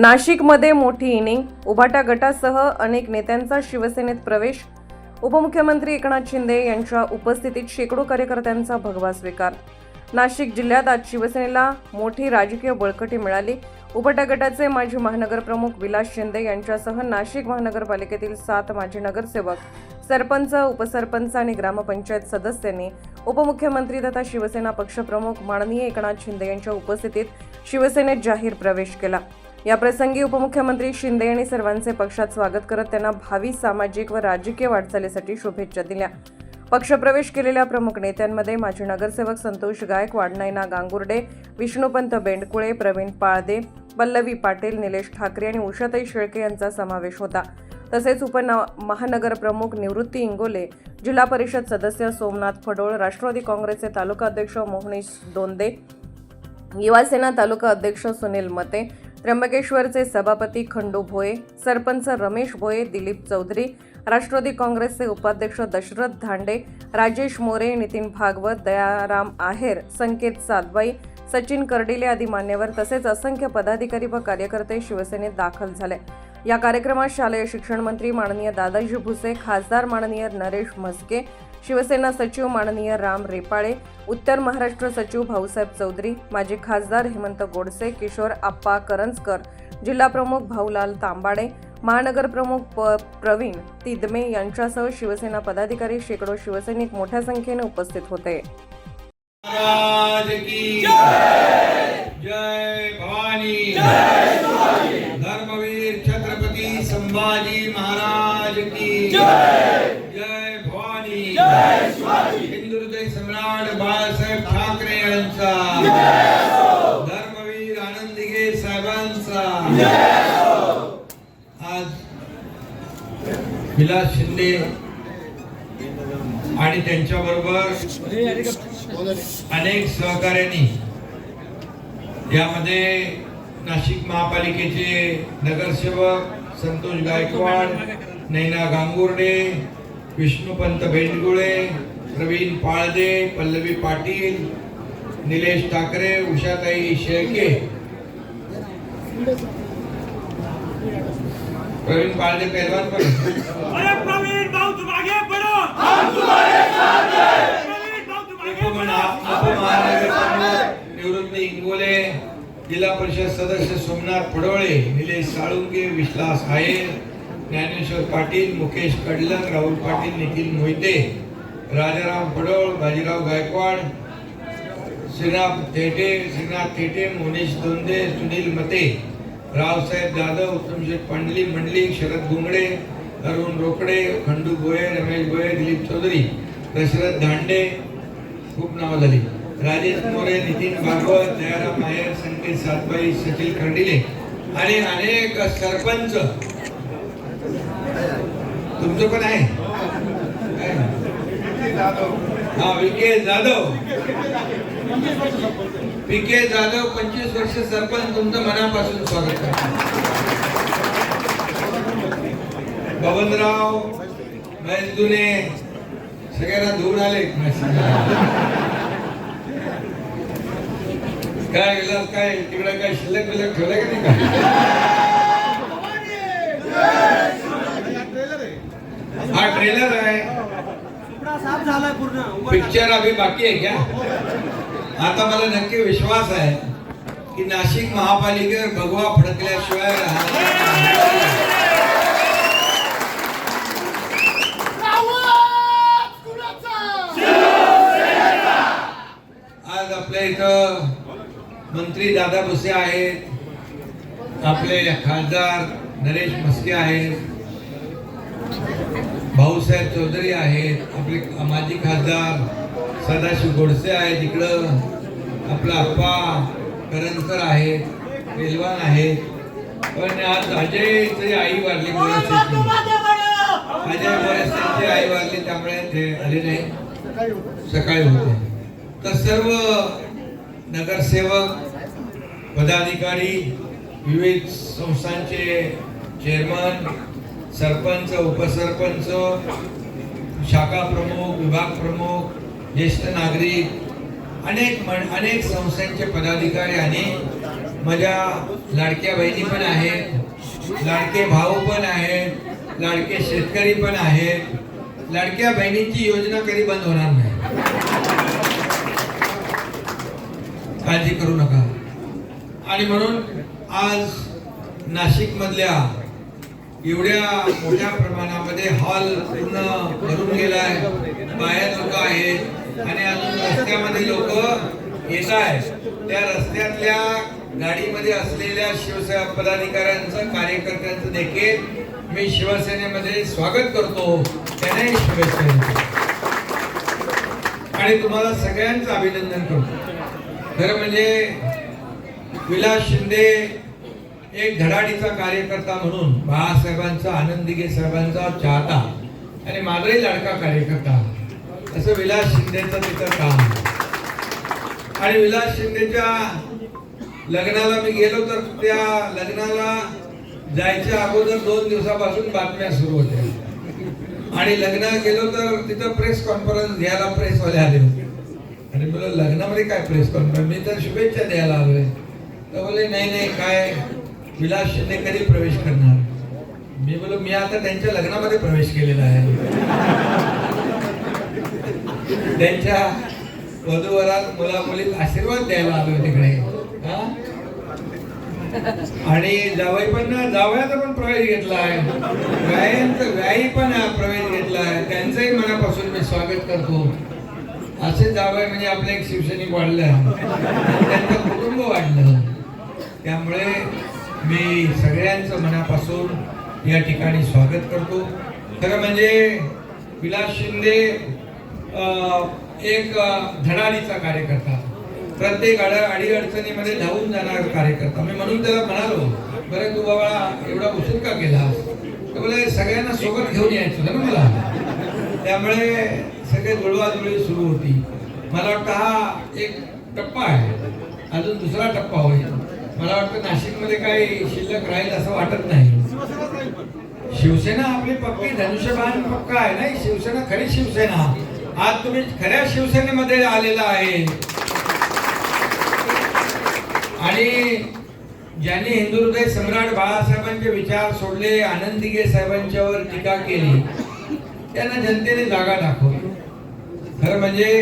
नाशिकमध्ये मोठी इनिंग. उभाटा गटासह अनेक नेत्यांचा शिवसेनेत प्रवेश. उपमुख्यमंत्री एकनाथ शिंदे यांच्या उपस्थितीत शेकडो कार्यकर्त्यांचा भगवा स्वीकार. नाशिक जिल्ह्यात आज शिवसेनेला मोठी राजकीय बळकटी मिळाली. उभाटा गटाचे माजी महानगरप्रमुख विलास शिंदे यांच्यासह नाशिक महानगरपालिकेतील सात माजी नगरसेवक सरपंच उपसरपंच आणि ग्रामपंचायत सदस्यांनी उपमुख्यमंत्री तथा शिवसेना पक्षप्रमुख माननीय एकनाथ शिंदे यांच्या उपस्थितीत शिवसेनेत जाहीर प्रवेश केला. याप्रसंगी उपमुख्यमंत्री शिंदे यांनी सर्वांचे पक्षात स्वागत करत त्यांना भावी सामाजिक व राजकीय वाटचालीसाठी शुभेच्छा दिल्या. पक्षप्रवेश केलेल्या प्रमुख नेत्यांमध्ये माजी नगरसेवक संतोष गायकवाड नैना गांगुर्डे विष्णुपंत बेंडकुळे प्रवीण पाळदे पल्लवी पाटील निलेश ठाकरे आणि उषाताई शेळके यांचा समावेश होता. तसेच उपना महानगरप्रमुख निवृत्ती इंगोले जिल्हा परिषद सदस्य सोमनाथ फडोळ राष्ट्रवादी काँग्रेसचे तालुका अध्यक्ष मोहनीश दोंदे युवासेना तालुका अध्यक्ष सुनील मते त्र्यंबकेश्वरचे सभापती खंडू भोये सरपंच रमेश भोये दिलीप चौधरी राष्ट्रवादी काँग्रेसचे उपाध्यक्ष दशरथ धांडे राजेश मोरे नितीन भागवत दयाराम आहेर संकेत सातबाई सचिन कर्डिले आदी मान्यवर तसेच असंख्य पदाधिकारी व कार्यकर्ते शिवसेनेत दाखल झाले. या कार्यक्रमात शालेय शिक्षण मंत्री माननीय दादाजी भुसे खासदार माननीय नरेश म्हस्के शिवसेना सचिव माननीय राम रेपाळे उत्तर महाराष्ट्र सचिव भाऊसाहेब चौधरी माजी खासदार हेमंत गोडसे किशोर आप्पा करंजकर जिल्हाप्रमुख भाऊलाल तांबाडे महानगर प्रमुख प प्रवीण तिदमे यांच्यासह शिवसेना पदाधिकारी शेकडो शिवसैनिक मोठ्या संख्येने उपस्थित होते. होते. आणि त्यांच्या बरोबर अनेक सहकार्यांनी यामध्ये नाशिक महापालिकेचे नगरसेवक संतोष गायकवाड नैना गांगुर्डे विष्णुपंत बेंडगुळे प्रवीण पाळदे पल्लवी पाटील निलेश ठाकरे उषाताई शेळके. प्रवीण पाळदे पहलवान पण. भाऊ तुम आगे बढ़ो हम तुम्हारे साथ हैं प्रवीण भाऊ तुम आगे बढ़ो निवृत्ती इंगोले जिल्हा परिषद सदस्य सोमनाथ पडोळे निलेश साळुंगे विश्वास आयर ज्ञानेश्वर पाटील मुकेश कडलक राहुल पाटील नितीन मोहिते राजाराम पडोळ बाजीराव गायकवाड श्रीनाथ थेटे श्रीनाथ थेटे मोनीश दोंदे सुनील मते रावसाहेब जाधव उत्तमशेठ पांडली मंडली शरद गुंगडे अरुण रोकडे खंडू गोये रमेश गोये दिलीप चौधरी दशरथ धांडे खूप नावं झाली. राजेश मोरे नितीन भागवत दयाराम नायर संकेत सातबाई सचिन खंडिले आणि अनेक सरपंच. तुमचं पण आहे? काय? हा विके जाधव. विके जाधव पंचवीस वर्ष सरपंच. तुमचं मनापासून स्वागत करतो. बबनराव महेश दुने सगळ्यांना धुवून आले. काय विलास काय तिकडे काय शिल्लक बिलक ठेवलं का नाही? हा ट्रेलर आहे. पिक्चर अभी बाकी आहे क्या? आता मला नक्की विश्वास आहे की नाशिक महापालिकेवर भगवा फडकल्याशिवाय राहणार नाही. आज आपल्या इथं मंत्री दादा भुसे आहेत आपले खासदार नरेश म्हस्के आहेत भाऊसाहेब चौधरी आहेत आपले माजी खासदार सदाशिव गोडसे आहेत इकडं आपला अप्पा करंजकर आहेत पेलवान आहेत. पण आज अजयची आई वारली अजय मोरेस्टेची आई वारली त्यामुळे ते आले नाही. सकाळी होते. तर सर्व नगरसेवक पदाधिकारी विविध संस्थांचे चेअरमन सरपंच उपसरपंच शाखा प्रमुख विभाग प्रमुख ज्येष्ठ नागरिक अनेक मन अनेक संस्थांचे पदाधिकारी आणि माझ्या लाडक्या बहिणी पण आहेत लाडके भाऊ पण आहेत लाडके शेतकरी पण आहेत. लाडक्या बहिणींची योजना कधी बंद होणार नाही? काळजी करू नका. आणि म्हणून आज नाशिक मधल्या एवढ्या मोठ्या प्रमाणामध्ये हॉल पूर्ण भरून गेलाय. बाहेर लोक आहेत आणि अजून रस्त्यामध्ये लोक येत आहेत. त्या रस्त्यातल्या गाडीमध्ये असलेल्या शिवसेना पदाधिकाऱ्यांचं कार्यकर्त्यांचं देखील मी शिवसेनेमध्ये स्वागत करतो. त्यांनाही शुभेच्छा आणि तुम्हाला सगळ्यांचं अभिनंदन करतो. खरं म्हणजे विलास शिंदे एक धडाडीचा कार्यकर्ता म्हणून बाळासाहेबांचा आनंदीगे साहेबांचा चाहता आणि माझाही लाडका कार्यकर्ता. असं विलास शिंदेचं तिथं काम. आणि विलास शिंदेच्या लग्नाला मी गेलो तर त्या लग्नाला जायच्या अगोदर दोन दिवसापासून बातम्या सुरू होत्या. आणि लग्नाला गेलो तर तिथं प्रेस कॉन्फरन्स घ्यायला प्रेसवाले आले होते. आणि बोल लग्नामध्ये काय प्रेस कॉन्फरन्स मी तर शुभेच्छा द्यायला आलोय. तर बोले नाही नाही काय? विलास शिंदे कधी प्रवेश करणार? मी बोलो मी आता त्यांच्या लग्नामध्ये प्रवेश केलेला आहे. त्यांच्या वधूवरात मुला मुलीत आशीर्वाद द्यायला आलोय तिकडे. हा? आणि जावई पण जावयाचा पण प्रवेश घेतलाय व्यायांचा व्याई पण प्रवेश घेतलाय त्यांचंही मनापासून मी स्वागत करतो. असे जावय म्हणजे आपलं एक शिवसैनिक वाढलं. त्यांचं कुटुंब वाढलं. त्यामुळे मी सगळ्यांचं मनापासून या ठिकाणी स्वागत करतो. खरं म्हणजे विलास शिंदे अं, एक धडाडीचा कार्यकर्ता. प्रत्येक अड अडीअडचणीमध्ये धावून जाणारा कार्यकर्ता. मी म्हणून त्याला म्हणालो बरं तू बाबा एवढा उशीर का केला तर मला सगळ्यांना सोबत घेऊन यायचं ना मला. त्यामुळे सगळे जुळवाजुळवी सुरू होती. मला वाटतं हा एक टप्पा आहे. अजून दुसरा टप्पा होईल. मला वाटतं नाशिकमध्ये काही शिल्लक राहील असं वाटत नाही. शिवसेना आपली पक्की धनुष्यबाण पक्का आहे नाही? शिवसेना खरी शिवसेना. आज तुम्ही खऱ्या शिवसेनेमध्ये आलेला आहे. आणि ज्यांनी हिंदू हृदय सम्राट बाळासाहेबांचे विचार सोडले आनंदीगे साहेबांच्यावर टीका केली त्यांना जनतेने जागा दाखवली. खरं म्हणजे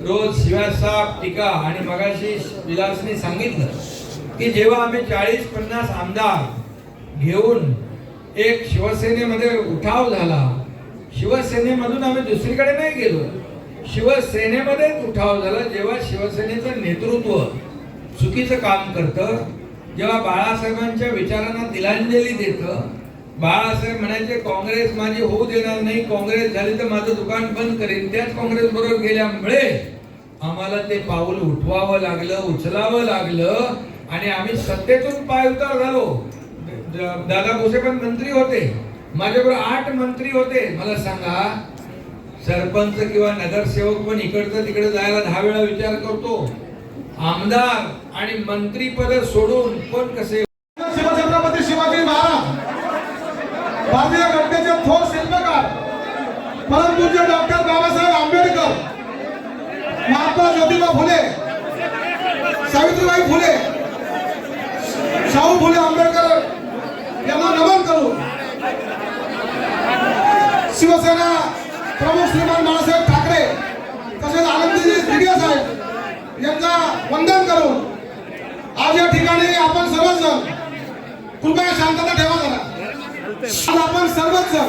रोज शिवासाहेब टीका आणि मगाशी विलासने सांगितलं की जेव्हा आम्ही चाळीस पन्नास आमदार घेऊन एक शिवसेनेमध्ये उठाव झाला शिवसेनेमधून आम्ही दुसरीकडे नाही गेलो. शिवसेनेमध्येच उठाव झाला जेव्हा शिवसेनेचं नेतृत्व चुकीचं काम करतं जेव्हा बाळासाहेबांच्या विचारांना तिलांजली देतं बाळासाहेब म्हणायचे काँग्रेस माझी होऊ देणार नाही काँग्रेस झाली तर माझं दुकान बंद करेन. त्याच काँग्रेस बरोबर गेल्यामुळे आम्हाला ते पाऊल उठवावं लागलं उचलावं लागलं आणि आम्ही सत्तेतून पाय उतार झालो. दादा भोसे पण मंत्री होते. माझ्याबरोबर आठ मंत्री होते. मला सांगा सरपंच किंवा नगरसेवक पण इकडचं तिकडे जायला दहा वेळा विचार करतो. आमदार आणि मंत्री पद सोडून कोण कसे भारतीय घटनेचे थोर शिल्पकार परमपूज्य डॉक्टर बाबासाहेब आंबेडकर महात्मा ज्योतिबा फुले सावित्रीबाई फुले शाहू फुले आंबेडकर यांना नमन करू शिवसेना प्रमुख श्रीमान बाळासाहेब ठाकरे तसेच आनंदीजी दिगे साहेब यांचा वंदन करून आज या ठिकाणी आपण सर्वजण कृपया शांतता ठेवा जरा. आपण सर्वच जण.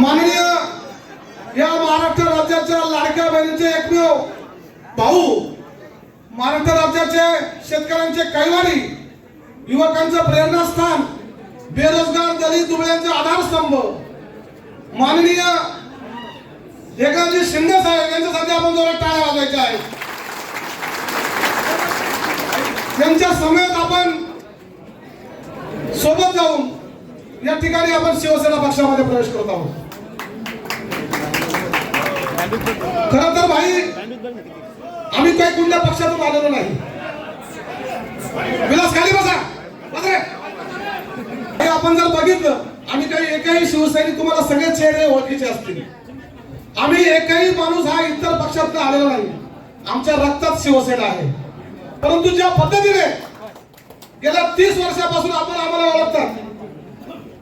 माननीय या महाराष्ट्र राज्याच्या लाडक्या बहिणीचे एकमेव भाऊ महाराष्ट्र राज्याचे शेतकऱ्यांचे कैवारी युवकांचं प्रेरणास्थान बेरोजगार दलित दुबळ्यांचे आधारस्तंभ. माननीय एकनाथजी शिंदे साहेब यांच्यासाठी आपण जोरात टाळ्या वाजवायच्या आहेत. त्यांच्या समेत आपण सोबत जाऊन या ठिकाणी आपण शिवसेना पक्षामध्ये प्रवेश करत आहोत. खर तर भाई आम्ही काही कुठल्या पक्षातून आलेलो नाही. विलास खाली बसा. हे आपण जर बघितलं आम्ही काही एकही शिवसैनिक तुम्हाला सगळे चेहरे ओळखीचे असतील. आम्ही एकही माणूस हा इतर पक्षात आलेला नाही. आमच्या रक्तात शिवसेना आहे. परंतु ज्या पद्धतीने गेल्या तीस वर्षापासून आपण आम्हाला ओळखतात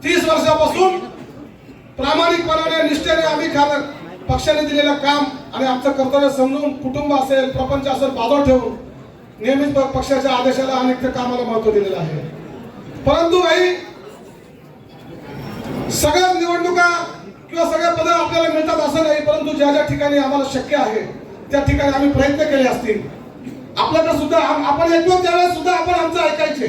तीस वर्षापासून प्रामाणिकपणाने निष्ठेने आम्ही खात पक्षाने दिलेलं काम आणि आमचं कर्तव्य समजून कुटुंब असेल प्रपंच असेल बाजूला ठेवून नेहमीच पक्षाच्या आदेशाला आणि त्या कामाला महत्त्व दिलेलं आहे. परंतु आई सगळ्या निवडणुका किंवा सगळ्या पद आपल्याला मिळतात असं नाही परंतु ज्या ज्या ठिकाणी आम्हाला शक्य आहे त्या ठिकाणी आम्ही प्रयत्न केले असतील. आपल्याकडे सुद्धा आपण येतो त्यावेळेस सुद्धा आपण आमचं ऐकायचे.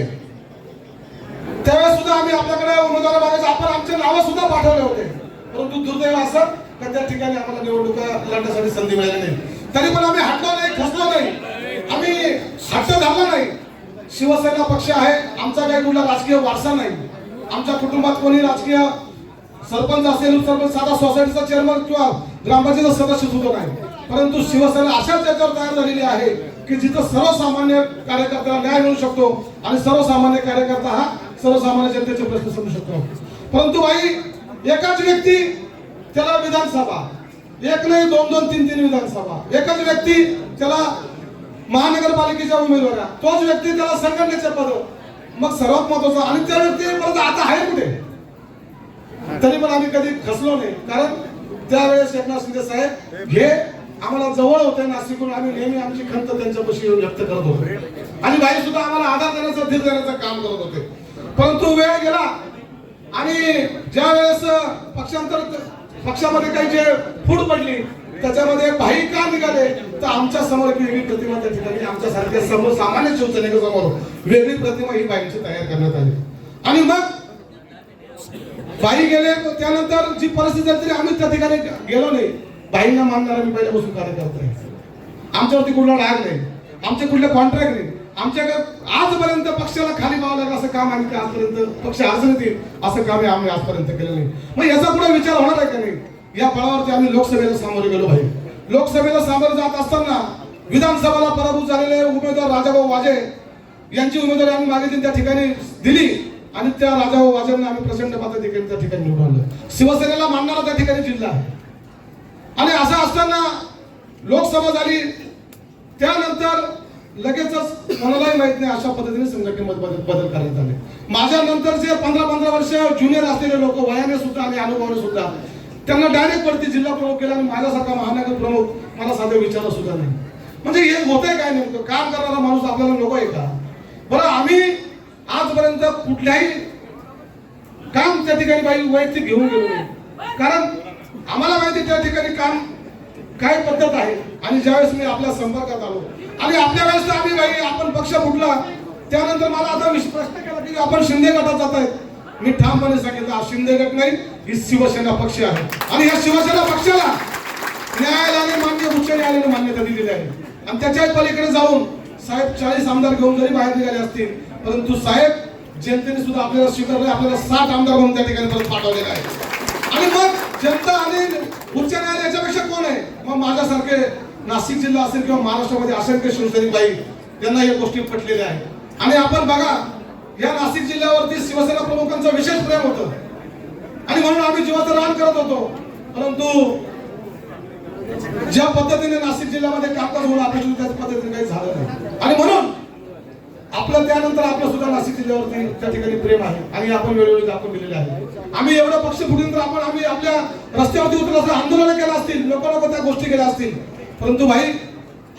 त्यावेळेस सुद्धा आम्ही आपल्याकडे उमेदवार मागायचे आपण आमचे नावं सुद्धा पाठवले होते. परंतु दुर्दैव असं का त्या ठिकाणी आम्हाला निवडणुका लढण्यासाठी संधी मिळाली नाही. तरी पण आम्ही हटलो नाही खचलो नाही. आम्ही हट्ट झाला नाही. शिवसेना पक्ष आहे आमचा काही कुठला राजकीय वारसा नाही. आमच्या कुटुंबात कोणी राजकीय सरपंच असेल सरपंच साधा सोसायटीचा चेअरमन किंवा ग्रामपंचायतीचा सदस्य सुद्धा नाही. परंतु शिवसेना अशाच याच्यावर तयार झालेली आहे की जिथं सर्वसामान्य कार्यकर्त्याला न्याय मिळू शकतो आणि सर्वसामान्य कार्यकर्ता हा सर्वसामान्य जनतेचे प्रश्न सोडू शकतो. परंतु भाई एकाच व्यक्ती त्याला विधानसभा. एक नाही दोन दोन तीन तीन विधानसभा. एकच व्यक्ती त्याला महानगरपालिकेच्या उमेदवार. तोच व्यक्ती त्याला संघटनेचे पद. मग सर्वात महत्वाचं आणि त्या व्यक्ती परत आता आहे कुठे? तरी पण आम्ही कधी खसलो नाही. कारण त्यावेळेस एकनाथ शिंदे साहेब हे आम्हाला जवळ होते नाशिकून आम्ही नेहमी आमची खंत त्यांच्यापाशी येऊन व्यक्त करत होतो. आणि बाई सुद्धा आम्हाला आधार देण्याचं धीर देण्याचं काम करत होते. परंतु वेळ गेला. आणि ज्या वेळेस पक्षांतर पक्षामध्ये काही जे फूट पडली त्याच्यामध्ये भाई का निघाले? तर आमच्यासमोर एक वेगळी प्रतिमा त्या ठिकाणी आमच्या सारख्या समोर सामान्य शिवसैनिक समोर वेगळी प्रतिमा ही बाईंची तयार करण्यात आली. आणि मग बाई गेले त्यानंतर जी परिस्थिती झाली तरी आम्ही त्या ठिकाणी गेलो नाही. बाईंना मानणारा मी पहिल्यापासून कार्यकर्ता आहे आमच्यावरती कुठला राग नाही. आमचे कुठले कॉन्ट्रॅक्ट नाही. आमच्याकडे आजपर्यंत पक्षाला खाली पाहावं लागलं असं काम आम्ही ते आजपर्यंत पक्ष अडचणीत येईल? असं काम आम्ही आजपर्यंत केलं नाही. मग याचा पुढे विचार होणार आहे का नाही? या बळावरती आम्ही लोकसभेला सामोरे गेलो भाई. लोकसभेला सामोरे जात असताना विधानसभेला पराभूत झालेले उमेदवार राजाभाऊ वाजे यांची उमेदवारी आम्ही मागितली त्या ठिकाणी दिली आणि त्या राजाभाऊ वाजेंना आम्ही प्रचंड मात्र त्या ठिकाणी निवडून शिवसेनेला मानणारा त्या ठिकाणी जिल्हा आहे. आणि असं असताना लोकसभा झाली त्यानंतर लगेचच कोणालाही माहीत नाही अशा पद्धतीने संघटनेमध्ये बदल बदल करण्यात आले. माझ्या नंतरचे पंधरा पंधरा वर्ष ज्युनियर असलेले लोक वयाने सुद्धा आणि अनुभवाने सुद्धा त्यांना डायरेक्ट वरती जिल्हा प्रमुख केला आणि माझ्यासारखा महानगर प्रमुख मला साधे विचार सुद्धा नाही. म्हणजे हे होतंय काय नेमकं? काम करणारा माणूस आपल्याला नको आहे का? बरं आम्ही आजपर्यंत कुठल्याही काम त्या ठिकाणी बाई वैयक्तिक घेऊन गेलो नाही. कारण आम्हाला त्या ठिकाणी काम काय पद्धत आहे? आणि ज्यावेळेस मी आपल्या संपर्कात आलो. आणि आपल्या वेळेस आम्ही बाई आपण पक्ष फुटला. त्यानंतर मला आता प्रश्न केला की आपण शिंदे गटात जात आहेत. मी ठामपणे सांगितलं हा शिंदे गट नाही ही शिवसेना पक्ष आहे. आणि या शिवसेना पक्षाला न्यायालयाने मान्य उच्च न्यायालयाने मान्यता दिलेली आहे. आणि त्याच्या पलीकडे जाऊन साहेब चाळीस आमदार घेऊन जरी बाहेर निघाले असतील परंतु साहेब जनतेने सुद्धा आपल्याला स्वीकारले आपल्याला साठ आमदार म्हणून त्या ठिकाणी परत पाठवलेला आहे. आणि मग जनता आणि उच्च न्यायालय याच्यापेक्षा कोण आहे? मग माझ्यासारखे नाशिक जिल्हा असेल किंवा महाराष्ट्रामध्ये असंख्य शिवसैनिक बाई त्यांना या गोष्टी पटलेल्या आहेत. आणि आपण बघा या नाशिक जिल्ह्यावरती शिवसेना प्रमुखांचं विशेष प्रेम होतं. आणि म्हणून आम्ही जीवाचं रान करत होतो. परंतु ज्या पद्धतीने नाशिक जिल्ह्यामध्ये कामकाज होऊन आपल्या त्याच पद्धतीने काही झालं नाही. आणि म्हणून आपलं त्यानंतर आपलं सुद्धा नाशिक जिल्ह्यावरती त्या ठिकाणी प्रेम आहे. आणि आपण वेळोवेळी दाखवून दिलेले आहे. आम्ही एवढं पक्ष फुटून तर आपण आम्ही आपल्या रस्त्यावरती उतरलं असं आंदोलन केलं असतील लोक लोक त्या गोष्टी केल्या असतील? परंतु भाई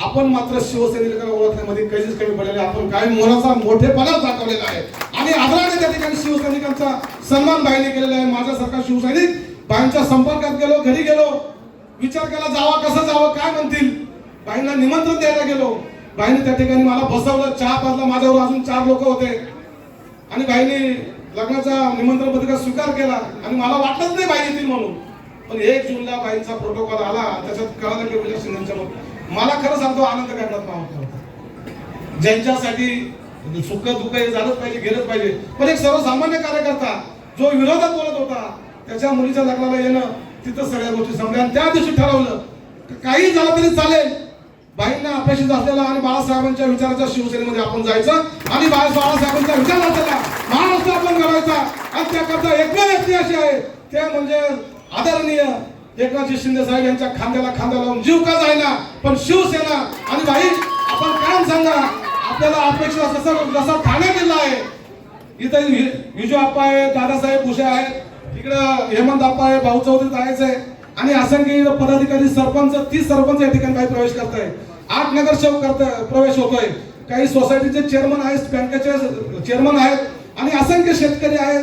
आपण मात्र शिवसैनिकांना ओळखण्यामध्ये कधीच कमी पडलेले आपण काय मोलाचा मोठेपणा दाखवलेला आहे. आणि आदराने त्या ठिकाणी शिवसैनिकांचा सन्मान बाईने केलेला आहे. माझ्यासारखा शिवसैनिक बाईंच्या संपर्कात गेलो घरी गेलो. विचार केला जावा कसं जावं काय म्हणतील? बाईंना निमंत्रण द्यायला गेलो. बाईने त्या ठिकाणी मला बसवलं चहा पाजला. माझ्यावर अजून चार लोक होते. आणि बाईने लग्नाचा निमंत्रण पत्रिका स्वीकार केला आणि मला वाटलंच नाही बाई येतील म्हणून. पण एक जूनला बाईंचा प्रोटोकॉल आला त्याच्यात कळालं की विजय शिंदेच्या मला खरं सांगतो आनंद करण्यात नव्हता. ज्यांच्यासाठी सुख दुःख हे झालंच पाहिजे गेलंच पाहिजे. पण एक सर्वसामान्य कार्यकर्ता जो विरोधात बोलत होता त्याच्या मुलीच्या लग्नाला येणं तिथं सगळ्या गोष्टी समजा आणि त्या दिवशी ठरवलं काही झालं तरी चालेल. बाईंना अपेक्षित असलेला आणि बाळासाहेबांच्या विचाराच्या शिवसेनेमध्ये आपण जायचं आणि बाळासाहेबांचा विचार असलेला महाराष्ट्र आपण घडवायचा आणि त्याकरता एकमेव व्यक्ती अशी आहे. ते म्हणजे आदरणीय एकनाथजी शिंदे साहेब यांच्या खांद्याला खांदा लावून जीव का जायना पण शिवसेना आणि भाई आपण काय सांगा आपल्याला अपेक्षा जसं जसा ठाणे जिल्हा आहे. इथं विजू आप्पा आहे दादासाहेब भुषे आहेत. इकडं हेमंत आप्पा आहे भाऊ चौधरी जायचंय आहे. आणि असंख्य पदाधिकारी सरपंच तीस सरपंच या ठिकाणी काही प्रवेश करत आहे आठ नगरसेवक करता प्रवेश होतोय. काही सोसायटीचे चेअरमन आहेत बँकेचे चेअरमन आहेत आणि असंख्य शेतकरी आहेत.